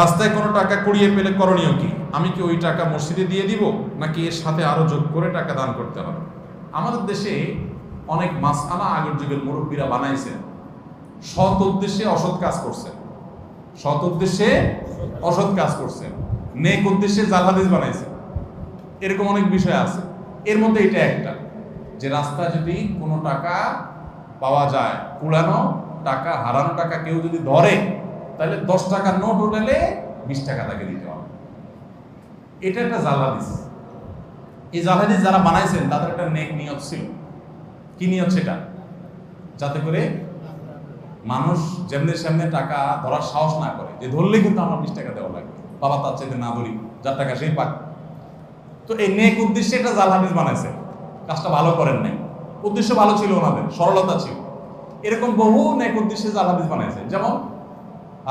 রাস্তায় কোনো টাকা কুড়িয়ে পেলে করণীয় কি? আমি কি ওই টাকা মসজিদে দিয়ে দিব, নাকি এর সাথে আরও যোগ করে টাকা দান করতে হবে? আমাদের দেশে অনেক মাসালা আগের যুগের মুরব্বীরা বানাইছেন। সৎ উদ্দেশ্যে অসৎ কাজ করছেন সৎ উদ্দেশ্যে অসৎ কাজ করছেন নেক উদ্দেশ্যে জালহাদিস বানাইছেন এরকম অনেক বিষয় আছে। এর মধ্যে এটা একটা, যে রাস্তায় যদি কোনো টাকা পাওয়া যায়, পুরানো টাকা, হারানো টাকা কেউ যদি ধরে তাহলে দশ টাকার নোট উঠালে বিশ টাকা তাকে দিতে হবে। এটা একটা জালহাদিস এই জালহাদিস যারা বানাইছেন, তাদের একটা নেক নিয়ত ছিল। কি নিয়ত সেটা? যাতে করে মানুষ যেমনি সেমনি টাকা ধরার সাহস না করে। যে ধরলে কিন্তু আমার বিশ টাকা দেওয়া লাগবে। বাবা তার চাইতে না ধরি যার টাকা সেই পাক। তো এই নেক উদ্দেশ্যে একটা জাল হাদিস বানাইছে। কাজটা ভালো করেন নাই। উদ্দেশ্য ভালো ছিল ওনাদের, সরলতা ছিল। এরকম বহু নেক উদ্দেশ্যে জাল হাদিস বানাইছে। যেমন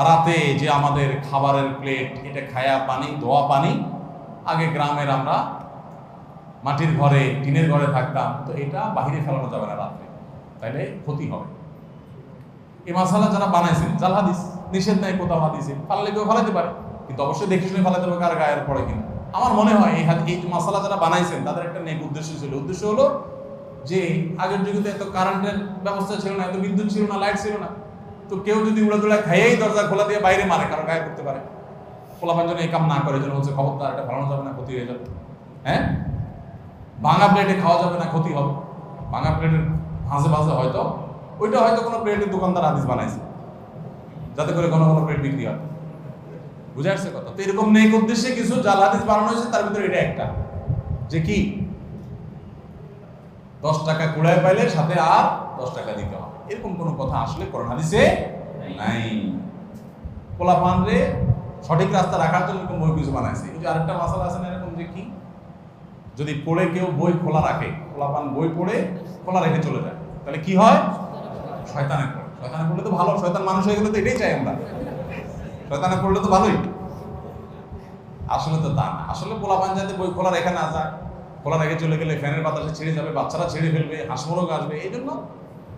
রাতে যে আমাদের খাবারের প্লেট, এটা খায়া পানি, ধোয়া পানি, আগে গ্রামের আমরা মাটির ঘরে, টিনের ঘরে থাকতাম, তো এটা বাহিরে ফেলানো যাবে না রাত্রে, তাইলে ক্ষতি হবে। এই মাসালা যারা বানাইছেন, জাল হাদিস, নিষেধ নাই, কোথাও হাদিসে ফালালে কেউ ফালাতে পারে, কিন্তু অবশ্যই দেখে শুনে ফালাতে হবে কার গায়ের পড়ে কিনা। আমার মনে হয় এই এই মাসালা যারা বানাইছেন, তাদের একটা নেক উদ্দেশ্য ছিল। উদ্দেশ্য হলো যে, আগের যুগে তো এত কারেন্টের ব্যবস্থা ছিল না, এত বিদ্যুৎ ছিল না লাইট ছিল না। তো কেউ যদি উড়া দুলা খাইয়েই দরজা খোলা দিয়ে বাইরে মারে, কারও গায়ে করতে পারে। খোলাপান যেন এই কাম না করে, যেন হচ্ছে খবরদার এটা ফেলানো যাবে না, ক্ষতি হয়ে যাবে। হ্যাঁ? ভাঙা প্লেটে খাওয়া যাবে না, ক্ষতি হবে। ভাঙা প্লেটের ভাঁজে হয়তো, ওইটা হয়তো কোনো প্লেটের দোকানদার হাদিস বানাইছে, যাতে করে কোনো কোনো প্লেট বিক্রি হয়। বুঝে আসছে কথা? তো এরকম নেই উদ্দেশ্যে কিছু জাল হাদিস বানানো হয়েছে, তার ভিতরে এটা একটা। যে কি? দশ টাকা কুড়ায় পাইলে সাথে আর দশ টাকা দিতে হবে। এরকম কোনো কথা আসলে করোনা হাদিসে নাই। পোলাপান রে সঠিক রাস্তা রাখার জন্য বই কিছু বানাইছে। এই যে আরেকটা মশালা আছে না এরকম যে কি? যদি পড়ে কেউ বই খোলা রাখে খোলাপান বই পড়ে খোলা রেখে চলে যায়। তাহলে কি হয়? শয়তানে পড়ে। শয়তানে পড়লে তো ভালো, শয়তান মানুষ হয়ে গেলে তো এটাই চাই আমরা। শয়তানে পড়লে তো ভালোই। আসলে তো তা না। আসলে পোলাপান যাতে বই খোলা রেখে না যায় খোলা রেখে চলে গেলে ফ্যানের বাতাসে ছেড়ে যাবে, বাচ্চারা ছেড়ে ফেলবে হাঁসমরোগ আসবে। এই জন্য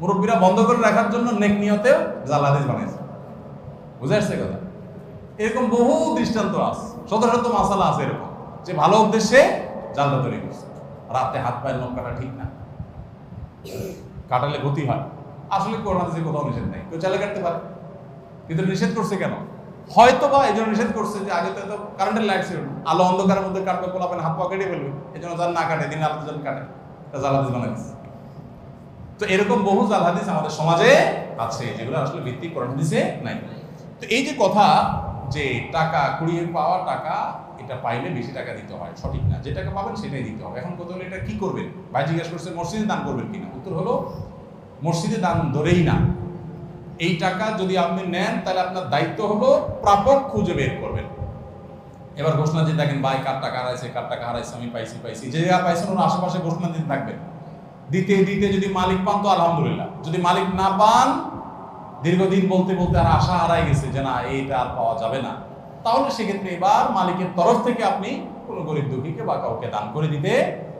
মুরব্বীরা বন্ধ করে রাখার জন্য নেক নিয়তেও জালাদিস বানিয়েছে। বুঝে আসছে কথা? এরকম বহু দৃষ্টান্ত আছে, শত শত মাসালা আছে এরকম, যে ভালো উদ্দেশ্যে জালটা তৈরি করছে। রাতে হাত পায়ের নখ কাটা ঠিক না। কাটালে ক্ষতি হয়। আসলে করোনা দেশে কোথাও নিষেধ নেই। কেউ চালে কাটতে পারে। কিন্তু নিষেধ করছে কেন? হয়তো বা এই জন্য নিষেধ করছে যে আগে তো এত কারেন্টের লাইট ছিল আলো অন্ধকারের মধ্যে কাটবে পোলাপেন হাত পা কেটে ফেলবে। এই জন্য যার না কাটে, দিন আলো জন কাটে। তা জালাদিস বানাই তো এরকম বহু জাল হাদিস আমাদের সমাজে আছে, যেগুলো আসলে ভিত্তি কোরআন হাদিসে নাই। তো এই যে কথা যে টাকা, কুড়িয়ে পাওয়া টাকা, এটা পাইলে বেশি টাকা দিতে হয়, সঠিক না। যে টাকা পাবেন সেটাই দিতে হবে। এখন কথা হলো, এটা কি করবেন? ভাই জিজ্ঞাসা করছে, মসজিদে দান করবেন কিনা? উত্তর হলো, মসজিদে দান ধরেই না। এই টাকা যদি আপনি নেন, তাহলে আপনার দায়িত্ব হলো প্রাপক খুঁজে বের করবেন। এবার ঘোষণা দিয়ে দেখেন, ভাই, কার টাকা হারাইছে, কার টাকা হারাইছে, আমি পাইছি পাইছি। যে জায়গা পাইছেন ওর আশেপাশে ঘোষণা দিতে থাকবেন। দিতে দিতে যদি মালিক পান তো আলহামদুলিল্লাহ। যদি মালিক না পান, দীর্ঘদিন বলতে বলতে আর আশা হারাই গেছে যে না, এইটা আর পাওয়া যাবে না। তাহলে সেক্ষেত্রে এবার মালিকের তরফ থেকে আপনি কোনো গরিব দুঃখীকে বা কাউকে দান করে দিতে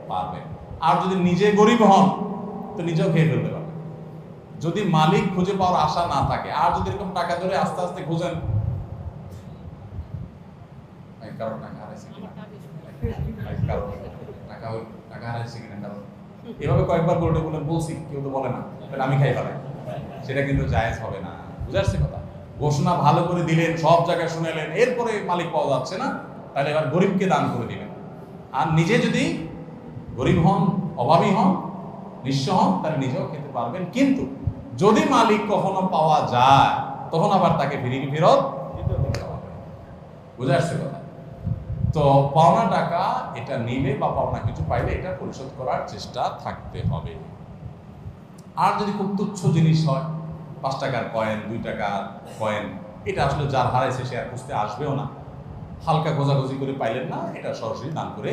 পারবেন। আর যদি নিজে গরিব হন, তো নিজেও খেয়ে ফেলতে পারবেন। যদি মালিক খুঁজে পাওয়ার আশা না থাকে, আর যদি এরকম টাকা ধরে আস্তে আস্তে খুঁজেন কারও কারও কারও? এভাবে কয়েকবার বলতে বলে বলছি, কেউ তো বলে না আমি খাই সেটা কিন্তু জায়েজ হবে না। কথা? ঘোষণা ভালো করে দিলেন, সব জায়গায় শুনেলেন এরপরে মালিক পাওয়া যাচ্ছে না, তাহলে এবার গরিবকে দান করে দিবেন। আর নিজে যদি গরিব হন, অভাবী হন, নিঃস্ব হন, তাহলে নিজেও খেতে পারবেন। কিন্তু যদি মালিক কখনো পাওয়া যায়, তখন আবার তাকে ফিরিয়ে ফেরত বুঝে আসছে কথা? তো পাওনা টাকা এটা নিলে বা পাওনা কিছু পাইলে এটা পরিশোধ করার চেষ্টা থাকতে হবে। আর যদি খুব তুচ্ছ জিনিস হয়, পাঁচ টাকার কয়েন দুই টাকার কয়েন এটা আসলে যার হারাইছে সে আর খুঁজতে আসবেও না। হালকা খোঁজাখুঁজি করে পাইলেন না, এটা সরাসরি দান করে